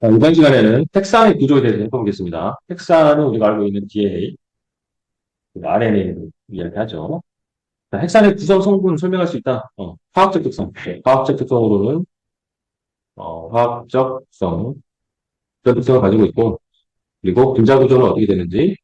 자, 이번 시간에는 핵산의 구조에 대해서 해보겠습니다. 핵산은 우리가 알고 있는 DNA, RNA를 이야기하죠. 자, 핵산의 구성 성분 설명할 수 있다. 어, 화학적 특성. 네, 화학적 특성으로는 어, 화학적 특성, 그런 특성을 가지고 있고, 그리고 분자 구조는 어떻게 되는지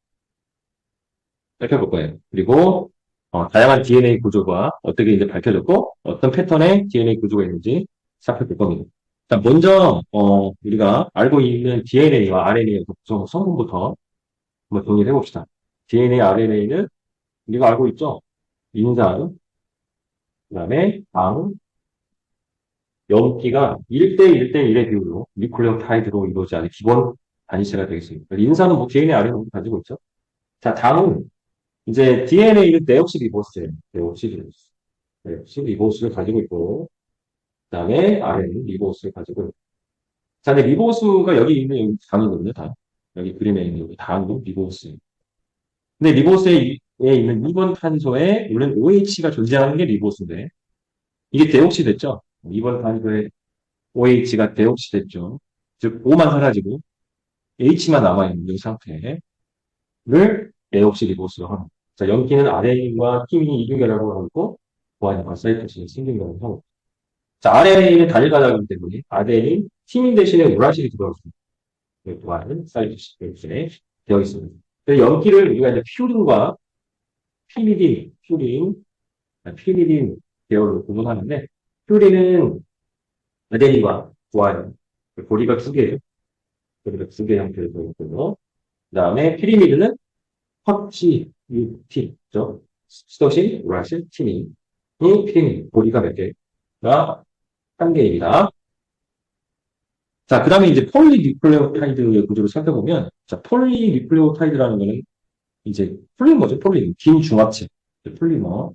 살펴볼 거예요. 그리고 어, 다양한 DNA 구조가 어떻게 이제 밝혀졌고, 어떤 패턴의 DNA 구조가 있는지 살펴볼 겁니다. 자, 먼저, 어, 우리가 알고 있는 DNA와 RNA의 구성 성분부터 한번 정리를 해봅시다. DNA, RNA는 우리가 알고 있죠? 인산, 그 다음에 당, 염기가 1대 1대 1의 비율로 니클레오타이드로 이루어지는 기본 단위체가 되겠습니다. 인산은 뭐 DNA, RNA 가지고 있죠? 자, 당은 이제 DNA는 데옥시 리보스예요. 데옥시 리보스. 데옥시 리보스를 가지고 있고, 그 다음에 아래는 리보스를 가지고. 자, 근데 리보스가 여기 있는 여기 당이거든요, 당. 여기 그림에 있는 여기 당도 리보스. 근데 리보스에 있는 2번 탄소에 원래는 OH가 존재하는 게 리보스인데, 이게 데옥시 됐죠? 2번 탄소에 OH가 데옥시 됐죠. 즉, O만 사라지고, H만 남아있는 이 상태를 데옥시 리보스로 하는. 자, 연기는 RNA와 티민이 이중결합을 하고 있고, 보안과 사이토신이 신경결합을 하고 자, RNA는 단일 가닥이기 때문에 RNA 티민 대신에 우라실이 들어있습니다. 또한 사이토신 이렇게 되어 있습니다. 연기를 우리가 이제 퓨린과 피리딘, 퓨린, 피리딘 계열로 구분하는데 퓨린은 아데닌과 구아연, 고리가 두 개예요. 고리가 두 개 형태로 되어 있고요. 그 다음에 피리미드는 확시, 유티, 죠 스토신, 우라실, 티민, 이 피리민, 고리가 몇 개 가 한 개입니다. 자, 그 다음에 이제 폴리뉴클레오타이드의 구조를 살펴보면, 자, 폴리뉴클레오타이드라는 거는 이제 폴리머죠, 폴리. 긴 중합체. 폴리머.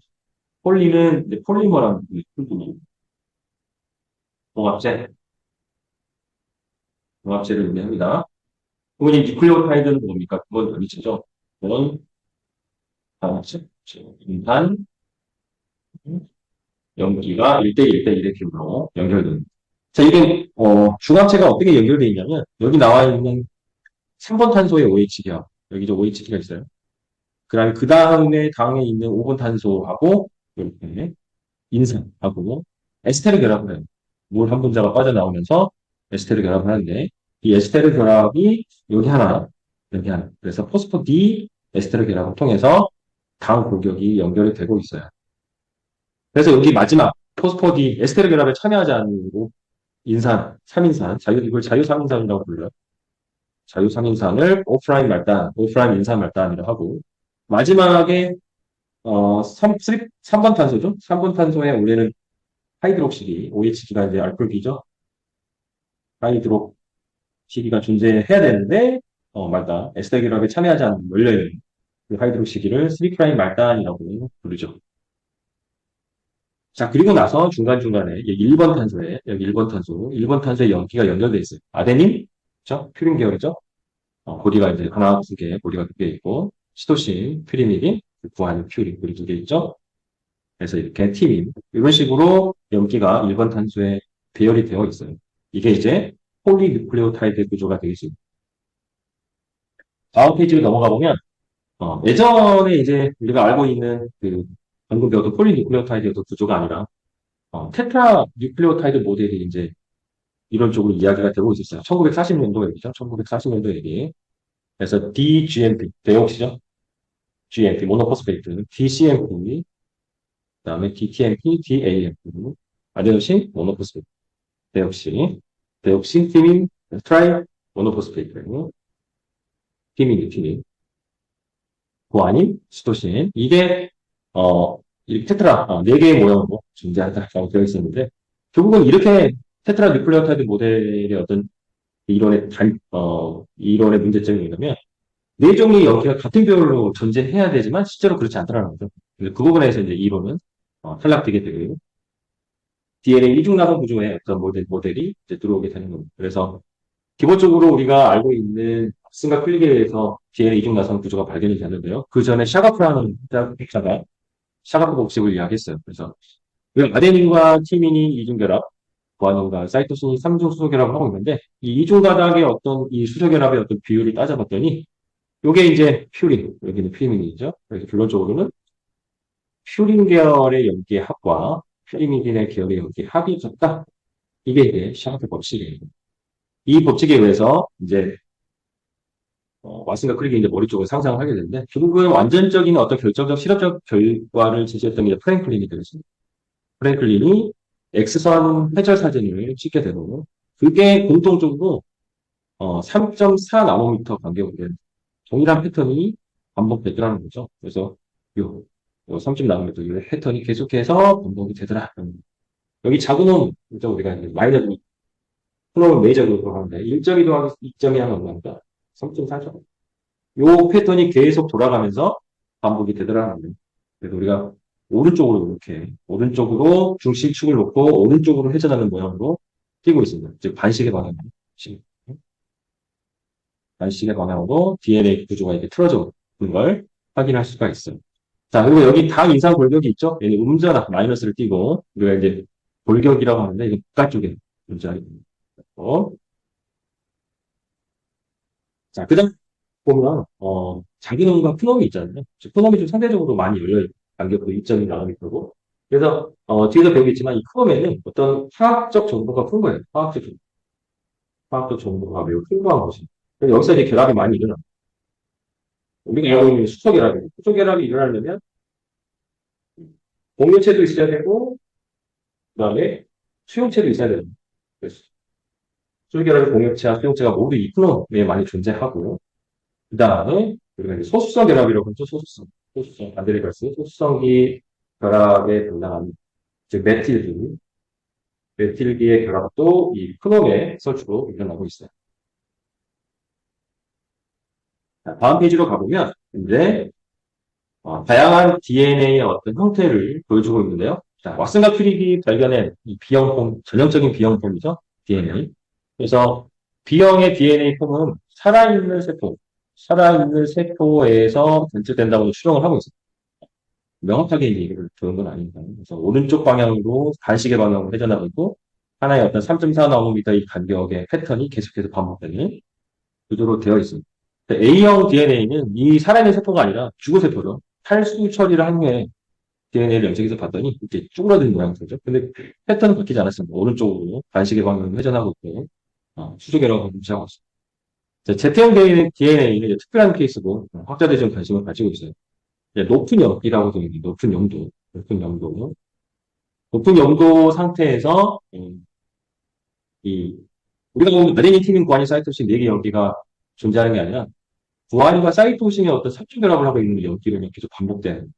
폴리는 이제 폴리머라는 폴리머. 종합체. 종합체를 의미합니다. 그러면 이 뉴클레오타이드는 뭡니까? 그건 미치죠. 그건 단체, 인탄, 연기가 1대 1대 1의 기울로 연결됩니다. 자, 이게, 어, 중합체가 어떻게 연결되어 있냐면, 여기 나와 있는 3번 탄소의 OH기하, 여기 저 OH기가 있어요. 그 다음에 그 다음에 당에 있는 5번 탄소하고, 이렇게, 인산하고, 에스테르 결합을 해요. 물 한 분자가 빠져나오면서 에스테르 결합을 하는데, 이 에스테르 결합이 여기 하나, 여기 하나. 그래서 포스포 D 에스테르 결합을 통해서 당 골격이 연결이 되고 있어요. 그래서 여기 마지막 포스포디 에스테르 결합에 참여하지 않고 인산, 3인산, 자유, 이걸 자유 3인산이라고 불러요. 자유 3인산을 오프라인 말단, 오프라인 인산 말단이라고 하고 마지막에 어, 3, 3, 번 탄소죠. 3번 탄소에 원래는 하이드록시기, OH기가 이제 알코올기죠. 하이드록시기가 존재해야 되는데 어, 말단, 에스테르 결합에 참여하지 않는 원래는 그 하이드록시기를 3프라임 말단이라고 부르죠. 자, 그리고 나서 중간중간에 1번 탄소에, 여기 1번 탄소, 1번 탄소에 연기가 연결되어 있어요. 아데닌, 그죠? 퓨린 계열이죠? 어, 고리가 이제 하나, 두 개, 고리가 두 개 있고, 시토신, 퓨리미딘, 구안인 퓨린, 고리 두 개 있죠? 그래서 이렇게 티민, 이런 식으로 연기가 1번 탄소에 배열이 되어 있어요. 이게 이제 폴리누클레오타이드 구조가 되겠습니다. 다음 페이지로 넘어가 보면, 어, 예전에 이제 우리가 알고 있는 그 방금 배웠던 폴리뉴클레오타이드의 구조가 아니라 어, 테트라 뉴클레오타이드 모델이 이제 이런 쪽으로 이야기가 되고 있었어요. 1940년도 얘기죠. 1940년도 얘기. 그래서 DGMP, 대용시죠. GMP, 모노포스페이트, DCMP, 그 다음에 DTMP, DAMP, 아데노신, 모노포스페이트, 대역시, 대역시, 티민, 트라이, 모노포스페이트, 티민, 티민, 구아닌, 시토신. 이게 어, 이 테트라, 어, 4개의 모형으로 존재한다라고 되어 있었는데, 결국은 이렇게 테트라 뉴클레오타이드 모델의 어떤 이론의 단, 어, 이론의 문제점이 뭐냐면, 네 종의 연기가 같은 별로 존재해야 되지만, 실제로 그렇지 않더라는 거죠. 그 부분에서 이제 이론은, 어, 탈락되게 되고요. DNA 이중 나선 구조의 어떤 모델, 모델이 이제 들어오게 되는 겁니다. 그래서, 기본적으로 우리가 알고 있는 습승과 필기에서 DNA 이중 나선 구조가 발견이 되는데요. 그 전에 샤가프라는 학자가 샤가프 법칙을 이야기했어요. 그래서 아데닌과 티민이 이중결합, 구아닌과 사이토신이 3중 수소결합을 하고 있는데 이 2중 가닥의 어떤 이 수소결합의 어떤 비율을 따져봤더니 요게 이제 퓨린, 여기는 퓨리민이죠. 그래서 결론적으로는 퓨린 계열의 염기의 합과 퓨리민의 계열의 염기의 합이 같다. 이게 이제 샤르트 법칙이에요. 이 법칙에 의해서 이제 어, 왓슨과 크릭이 이제 머리 쪽을 상상을 하게 되는데 결국은 완전적인 어떤 결정적 실험적 결과를 제시했던 게 프랭클린이 되겠습니다. 프랭클린이 X선 회절 사진을 찍게 되고 그게 공통적으로 어, 3.4 나노미터 간격으로 된 동일한 패턴이 반복되더라는 거죠. 그래서 요, 요3.0 나노미터 이 패턴이 계속해서 반복이 되더라. 여기 자구는 그죠 우리가 마이너 플로우 메이저로 하는데 1.2 더하기 2.2 하면 얼마입니까? 3.4죠. 요 패턴이 계속 돌아가면서 반복이 되더라는 거예요. 그래서 우리가 오른쪽으로 이렇게 오른쪽으로 중심 축을 놓고 오른쪽으로 회전하는 모양으로 뛰고 있습니다. 즉 반시계 방향 반시계 방향으로 DNA 구조가 이렇게 틀어져 있는 걸 확인할 수가 있어요. 자 그리고 여기 당 이상 골격이 있죠. 얘는 음전나 마이너스를 띄고 우리가 이제 골격이라고 하는데 이거 바깥쪽에 문자입니다. 어? 자, 그 다음 보면, 어, 자기놈과 큰놈이 있잖아요. 큰놈이 좀 상대적으로 많이. 간격도 2.2 나노미터고. 그래서, 어, 뒤에서 배우겠지만 이 큰놈에는 어떤 화학적 정보가 큰 거예요. 화학적 정보. 화학적 정보가 매우 풍부한 것이. 여기서 이제 결합이 많이 일어나. 우리가 알고 있는 수소 결합이, 수소 결합이 일어나려면, 공유체도 있어야 되고, 그 다음에 수용체도 있어야 됩니다. 수결합의 공유체와 수용체가 모두 이 플럼에 많이 존재하고, 그 다음에 우리가 이제 소수성 결합이라고 하죠. 소수성. 소수성. 안드레가스 소수성기 결합에 담당한, 즉, 메틸기. 메틸기의 결합도 이 크롬의 설치로 일어나고 있어요. 자, 다음 페이지로 가보면, 이제, 어, 다양한 DNA의 어떤 형태를 보여주고 있는데요. 자, 왓슨과 큐릭이 발견한 이 B형폼, 전형적인 B형폼이죠. DNA. 그래서 B형의 DNA 폼은 살아있는 세포, 살아있는 세포에서 관측된다고 추정을 하고 있습니다. 명확하게 얘기를 들은 건 아닙니다. 그래서 오른쪽 방향으로 간식의 방향으로 회전하고 있고 하나의 어떤 3.4 나노미터의 간격의 패턴이 계속해서 반복되는 구조로 되어 있습니다. A형 DNA는 이 살아있는 세포가 아니라 죽은 세포죠. 탈수 처리를 한 후에 DNA를 염색해서 봤더니 이렇게 쭈그러든 모양새죠. 근데 패턴은 바뀌지 않았습니다. 오른쪽으로 간식의 방향으로 회전하고 있고 어, 수족이라고 무시하고 있습니다. 제태형 DNA는 특별한 케이스고 확자들이 좀 관심을 가지고 있어요. 높은 염기라고 되어 있는 높은 염도, 높은 염도, 높은 염도 상태에서 음, 이 우리가 보면 티민, 구아닌, 사이토신 4개 염기가 존재하는 게 아니라 구아닌과 사이토신의 어떤 삽중결합을 하고 있는 염기를 계속 반복되는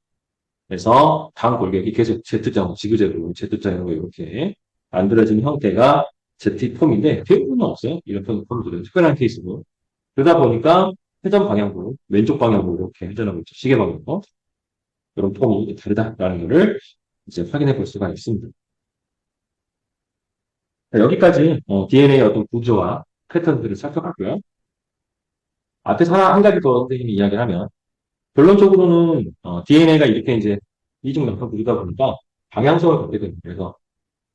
그래서 다음 골격이 계속 Z자로, 지그재그로, Z자로 이렇게 만들어진 형태가 Z폼인데 대부분은 없어요. 이런 폼들은 특별한 케이스고. 그러다 보니까 회전 방향으로, 왼쪽 방향으로 이렇게 회전하고 있죠. 시계 방향으로. 이런 폼이 다르다라는 것을 이제 확인해 볼 수가 있습니다. 여기까지 어, DNA의 어떤 구조와 패턴들을 살펴봤고요. 앞에서 하나, 한 가지 더 선생님이 이야기를 하면 결론적으로는 어, DNA가 이렇게 이제 이중 연속 구조다 보니까 방향성을 갖게 됩니다. 그래서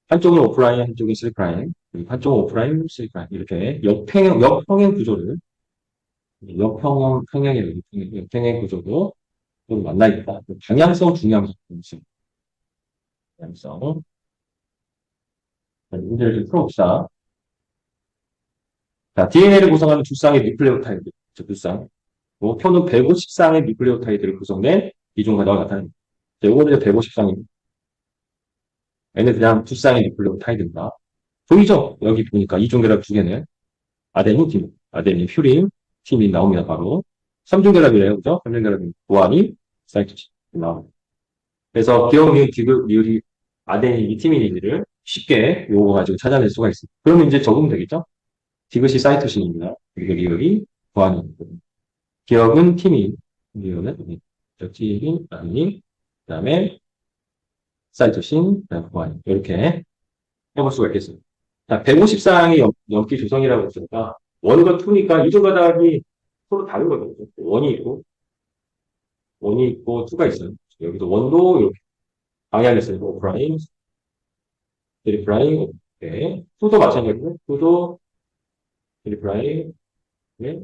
한쪽은 오프라인, 한쪽은 3프라임, 한쪽은 오프라인, 3프라임 이렇게 역평행, 역평행 구조를 역평행, 평행의 역평행 구조도 좀 만나 있다. 방향성 중요합니다. 방향성. 문제를 좀 풀어봅시다. 자, DNA를 구성하는 두 쌍의 뉴클레오타이드, 두 쌍. 뭐, 표는 150쌍의 뉴클레오타이드를 구성된 이중과정을 나타냅니다. 이거는 150쌍입니다. 얘는 그냥 두 쌍의 뉴클레오타이드입니다. 보이죠? 여기 보니까 이중결합 두 개는 아데닌, 팀, 아데닌, 퓨린, 팀이 나옵니다. 바로. 삼중결합이래요. 그죠? 삼중결합이 보안이 사이토신 나옵니다. 그래서 기억, 니은, 디귿, 리을이 아데닌, 이티민인지를 쉽게 요거 가지고 찾아낼 수가 있습니다. 그러면 이제 적으면 되겠죠? 디귿이 사이토신입니다. 그리고 리을이 보안입니다. 기억은 팀인, 리을은 팀인, 아데닌, 그 다음에 사이토신, 그 다음에 보안. 이렇게 해볼 수가 있겠습니다. 자, 150쌍의 염기 조성이라고 했으니까, 원과 투니까 이중가닥이 서로 다른 거죠. 원이 있고, 원이 있고, 투가 있어요. 여기도 원도 이렇게 방향이 있어요. 오프라임, 3 프라임, 네. 수도 마찬가지고, 수도, 리플라이, 네.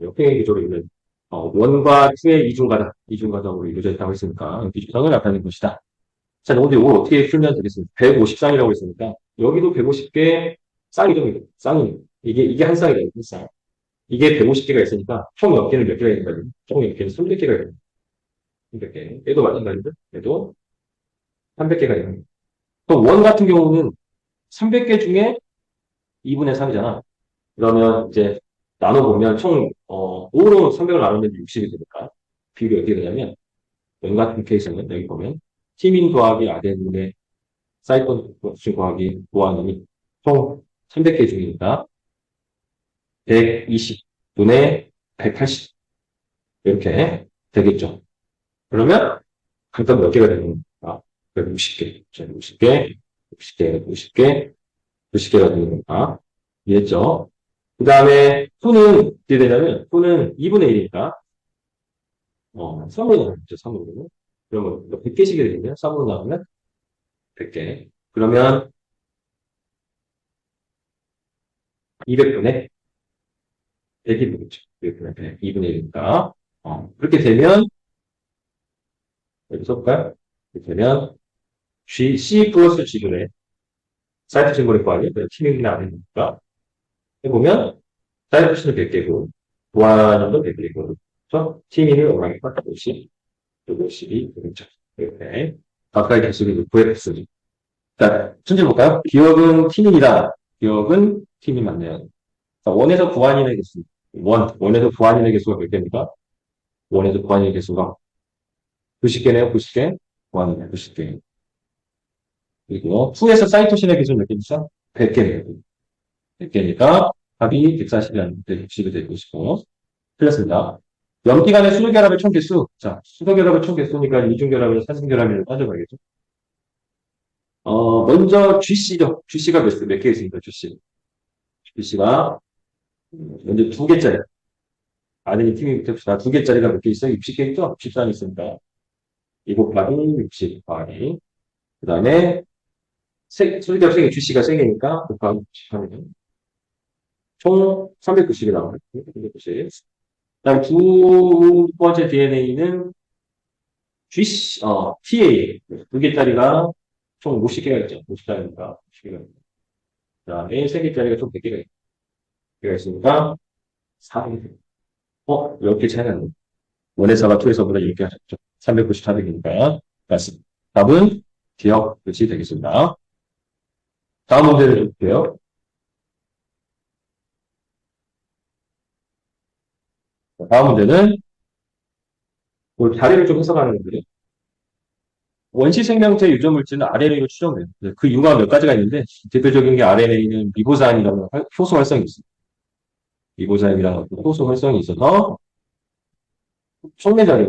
역행의 기조로 있는, 어, 원과 투의 이중가다, 이중 가닥으로 이루어져 있다고 했으니까, 비주성을 나타내는 것이다. 자, 근데 이걸 어떻게 풀면 되겠습니까? 150쌍이라고 했으니까, 여기도 150개 쌍이죠, 쌍이. 이게, 이게 한 쌍이다, 한 쌍. 이게 150개가 있으니까, 총 몇 개는 몇 개가 있는 거죠? 총 6개는 300개가 있는 거죠. 300개. 얘도 마찬가지죠? 얘도 300개가 있는 거죠. 그럼 원 같은 경우는 300개 중에 2분의 3이잖아. 그러면 이제 나눠보면 총, 어, 5로 300을 나누면 60이 되니까. 비율이 어떻게 되냐면, 원 같은 케이스는 여기 보면, 티민 더하기 아데닌의 사이콘 곱하기 보아닌이 총 300개 중이니까 120분의 180 이렇게 되겠죠. 그러면 각각 몇 개가 되는 건가? 60개, 60개, 60개, 60개, 90개가 되는 건가? 이해했죠? 그 다음에 수는 어떻게 되냐면 수는 2분의 1이니까 어, 3으로 나누죠, 3으로. 그러니까 그러면 100개씩이 되면 3으로 나오면 100개. 그러면 200분의 100이 되겠죠. 200분의 100, 2분의 1이니까. 어, 그렇게 되면 여기 써볼까요? 이렇게 되면 G, C 플러스 G분의 사이트 싱글의 포함이 T6이 나오는 거니까 해보면 사이트 싱글 100개고 보안도 100개고 그래서 T2는 550 이것이 그렇죠. 그림자기 때문에 가까이 개수를 놓고 했으니. 자, 천재 볼까요? 기억은 티님이다. 기억은 티님 맞네요. 자, 원에서 구한인의 네 개수. 원, 원에서 구한인의 네 개수가 몇 개입니까? 원에서 구한인의 네 개수가 90개네요, 90개. 구한인의 90개. 그리고 2에서 사이토신의 개수 몇 개입니까? 100개네요. 100개니까 답이 140이라는 데 60이 되고 싶고. 틀렸습니다. 염기간의 수소결합의 총 개수. 자, 수소결합의 총 개수니까 이중결합이나 산승결합이나 따져봐야겠죠. 어, 먼저 GC죠. GC가 몇, 몇 개 있습니까? GC. GC가 먼저 두 개짜리. 아들이 팀이 붙읍시다. 두 개짜리가 몇 개 있어요? 60개 있죠? 64개 있습니다. 2 곱하기 60 곱하기. 그 다음에 소리대학생의 GC가 3개니까 곱하기 60하면 총 390이 나와요. 390. 그 다음 두 번째 DNA는 GC, 어, TA. 두 개짜리가 총 50개가 있죠. 50짜리니까. 50개가 있죠. 그 다음에 3개짜리가 총 100개가 있죠. 개가 있으니까 400개. 어? 이렇게 차이가 나네. 원에서가 2에서보다 이렇게 하셨죠. 390, 400이니까. 맞습니다. 답은 기억 끝이 되겠습니다. 다음 문제를 볼게요. 다음 문제는 오늘 자리를 좀 해석하는 건데요. 원시 생명체 유전 물질은 RNA로 추정돼요. 그 이유가 몇 가지가 있는데 대표적인 게 RNA는 리보자임이라는 효소 활성이 있습니다. 리보자임이라는 효소 활성이 있어서 촉매자리에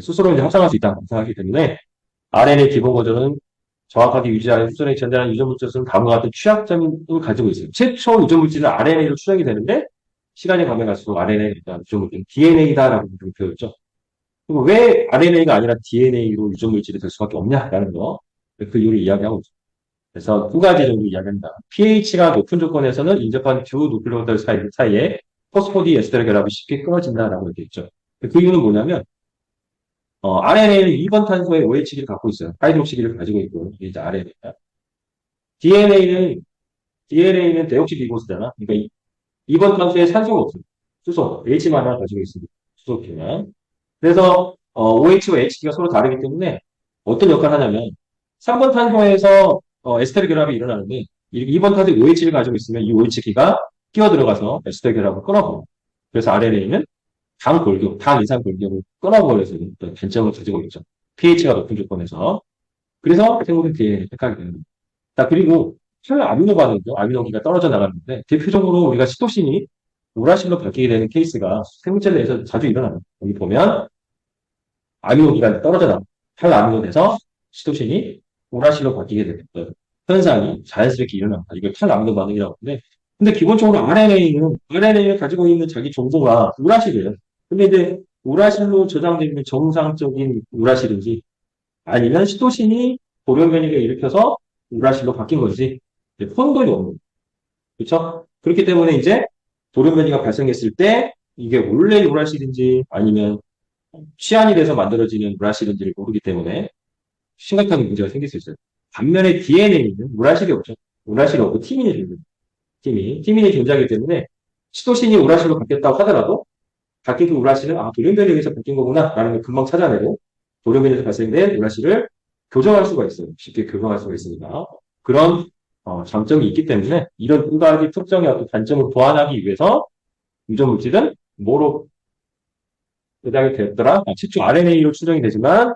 스스로 이제 합성할 수 있다고 생각하기 때문에 RNA 기본 거절은 정확하게 유지하는 수준에 전달하는 유전 물질은 다음과 같은 취약점을 가지고 있어요. 최초 유전 물질은 RNA로 추정이 되는데 시간이 가면 갈수록 RNA 일단 유전 물질은 DNA다라고 표현했죠. 그리고 왜 RNA가 아니라 DNA로 유전 물질이 될 수밖에 없냐라는 거. 그 이유를 이야기하고 있습니다. 그래서 두 가지 정도 이야기합니다. pH가 높은 조건에서는 인접한 두 누클레오타이드 사이, 사이에 포스포디 에스테르 결합이 쉽게 끊어진다라고 얘기했죠. 그 이유는 뭐냐면 어, RNA는 2번 탄소의 OH기를 갖고 있어요. 하이드록시기를 가지고 있고 이제 RNA다. DNA는 DNA는 데옥시리보스잖아. 그러니까 2번 탄소에 산소가 없어요. 수소 H만 하나 가지고 있습니다. 수소기만. 그래서 어, OH와 H기가 서로 다르기 때문에 어떤 역할을 하냐면 3번 탄소에서 어, 에스테르 결합이 일어나는데 2번 탄소에 OH를 가지고 있으면 이 OH기가 끼어 들어가서 에스테르 결합을 끊어버려요. 그래서 RNA는 당 골격, 당 이상 골격을 끊어버려서 단점을 가지고 있죠. pH가 높은 조건에서. 그래서 생물은 DNA를 택하게 겁니다. 자, 그리고 혈 아미노반응도 아미노기가 떨어져 나가는데 대표적으로 우리가 시토신이 우라실로 바뀌게 되는 케이스가 생물체 내에서 자주 일어나요. 여기 보면 아미노기가 떨어져 나가 혈 아미노 돼서 시토신이 우라실로 바뀌게 되는 현상이 자연스럽게 일어납니다. 이걸 탈아미노 반응이라고 하는데 근데 기본적으로 RNA는 RNA를 가지고 있는 자기 정보가 우라실이에요. 근데 이제 우라실로 저장되어 있는 정상적인 우라실인지 아니면 시토신이 돌연변이가 일으켜서 우라실로 바뀐 거지. 이제 혼돈이 없는. 그렇죠? 그렇기 때문에 이제 돌연변이가 발생했을 때 이게 원래 우라실인지 아니면 취한이 돼서 만들어지는 우라실인지를 모르기 때문에 심각한 문제가 생길 수 있어요. 반면에 DNA는 우라실이 없죠. 우라실이 없고 티민이 존재해요. 티민. 티민이 존재하기 때문에 시토신이 우라실로 바뀌었다고 하더라도 바뀐 그 우라실은 아 돌연변이에 의해서 바뀐 거구나 라는 걸 금방 찾아내고 돌연변이에서 발생된 우라실을 교정할 수가 있어요. 쉽게 교정할 수가 있습니다. 그런 어, 장점이 있기 때문에 이런 두 가지 특정의 어떤 단점을 보완하기 위해서 유전 물질은 뭐로 제작이 되었더라? 아, 최초 RNA로 추정이 되지만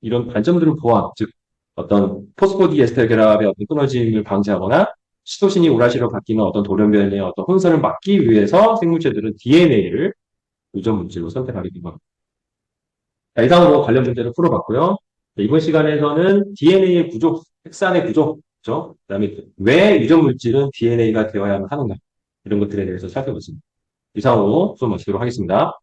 이런 단점들을 보완, 즉 어떤 포스포디에스터 결합의 어떤 끊어짐을 방지하거나 시토신이 우라시로 바뀌는 어떤 돌연변의 어떤 혼선을 막기 위해서 생물체들은 DNA를 유전 물질로 선택하게 됩니다. 자, 이상으로 관련 문제를 풀어봤고요. 자, 이번 시간에서는 DNA의 구조, 핵산의 구조, 그죠? 그 다음에 왜 유전 물질은 DNA가 되어야 하는가 이런 것들에 대해서 살펴봤습니다. 이상으로 수업 마치도록 하겠습니다.